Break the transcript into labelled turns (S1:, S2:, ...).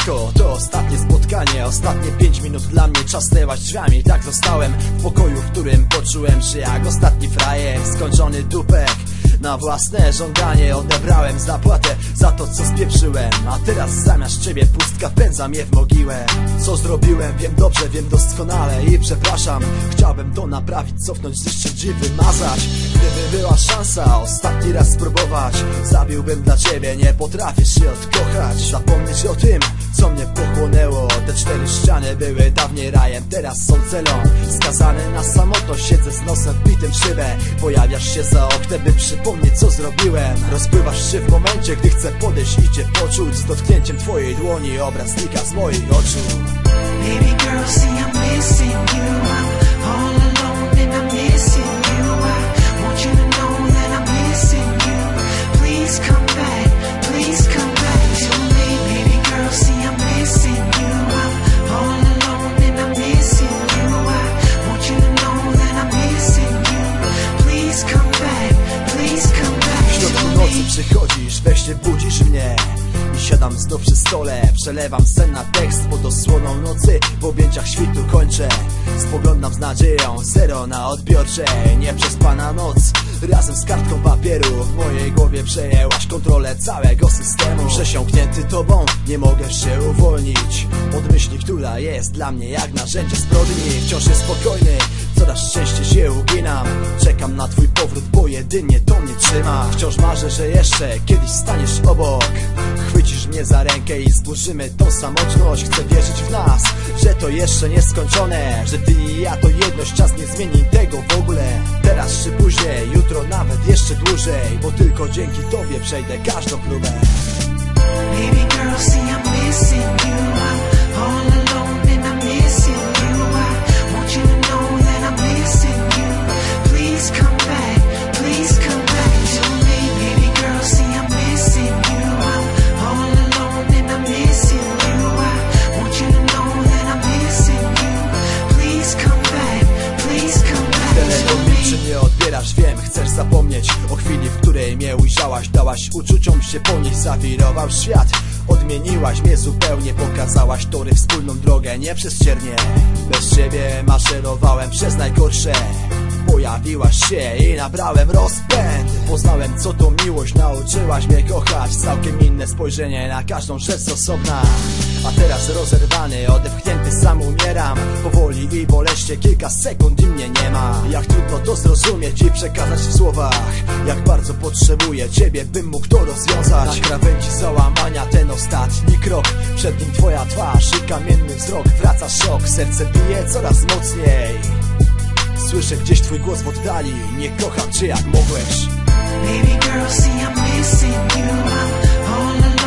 S1: wszystko, to ostatnie spotkanie ostatnie pięć minut dla mnie czasnęłaś drzwiami. Tak zostałem w pokoju, w którym poczułem się jak ostatni frajer. Skończony dupek na własne żądanie. Odebrałem zapłatę za to co spieprzyłem. A teraz zamiast ciebie pustka pędza mnie w mogiłę. Co zrobiłem wiem dobrze, wiem doskonale. I przepraszam Chciałbym to naprawić, cofnąć, zniszczyć i wymazać. Gdyby była szansa ostatni raz spróbować Zabiłbym dla ciebie, nie potrafisz się odkochać. Zapomnieć o tym, co mnie pochłonęło. Te cztery ściany były dawniej rajem, teraz są celą. Skazany na samotność, siedzę z nosem wbitym w szybę. Pojawiasz się za oknem, by przypomnieć co zrobiłem. Rozpływasz się w momencie, gdy chcę podejść i cię poczuć Z dotknięciem twojej dłoni. Obraz znika z moich oczu.
S2: Baby girl, see I'm
S1: się budzisz mnie. I siadam znów przy stole, przelewam sen na tekst Pod osłoną nocy, w objęciach świtu kończę Spoglądam z nadzieją, zero na odbiorcze. Nieprzespana noc, razem z kartką papieru W mojej głowie przejęłaś kontrolę całego systemu. Przesiąknięty tobą, nie mogę się uwolnić. Od myśli, która jest dla mnie jak narzędzie zbrodni. Wciąż jest spokojny, coraz częściej się uginam. Czekam na twój powrót, bo jedynie to mnie trzyma. Wciąż marzę, że jeszcze kiedyś staniesz obok. Chwycisz mnie za rękę i zburzymy tą samotność. Chcę wierzyć w nas, że to jeszcze nieskończone. Że ty i ja to jedność, czas nie zmieni tego w ogóle Teraz jutro nawet jeszcze dłużej Bo tylko dzięki tobie przejdę każdą próbę
S2: Baby girl, see I'm missing you. I'm all alone and I'm missing you. I want you to know that I'm missing you. Please come back, please come back to me. Baby girl, see I'm missing you. I'm all alone and I'm missing you. I want you to know that I'm missing you. Please come back, please come back to me.
S1: Odbierasz, wiem, chcesz zapomnieć O chwili, w której mnie ujrzałaś, dałaś uczuciom się po nich zawirował świat. Odmieniłaś mnie zupełnie, pokazałaś tory, wspólną drogę, nie przez ciernie Bez ciebie maszerowałem przez najgorsze Pojawiłaś się i nabrałem rozpęd. Poznałem co to miłość, nauczyłaś mnie kochać. Całkiem inne spojrzenie na każdą rzecz osobna. A teraz rozerwany, odepchnięty sam umieram. Powoli i boleśnie, kilka sekund i mnie nie ma. Jak trudno to zrozumieć i przekazać w słowach. Jak bardzo potrzebuję ciebie, bym mógł to rozwiązać. Na krawędzi załamania ten ostatni krok. Przed nim twoja twarz i kamienny wzrok. Wraca szok, serce bije coraz mocniej Słyszę gdzieś twój głos w oddali. Nie kocham cię jak mogłeś.
S2: Baby girl, see I'm missing you. I'm all alone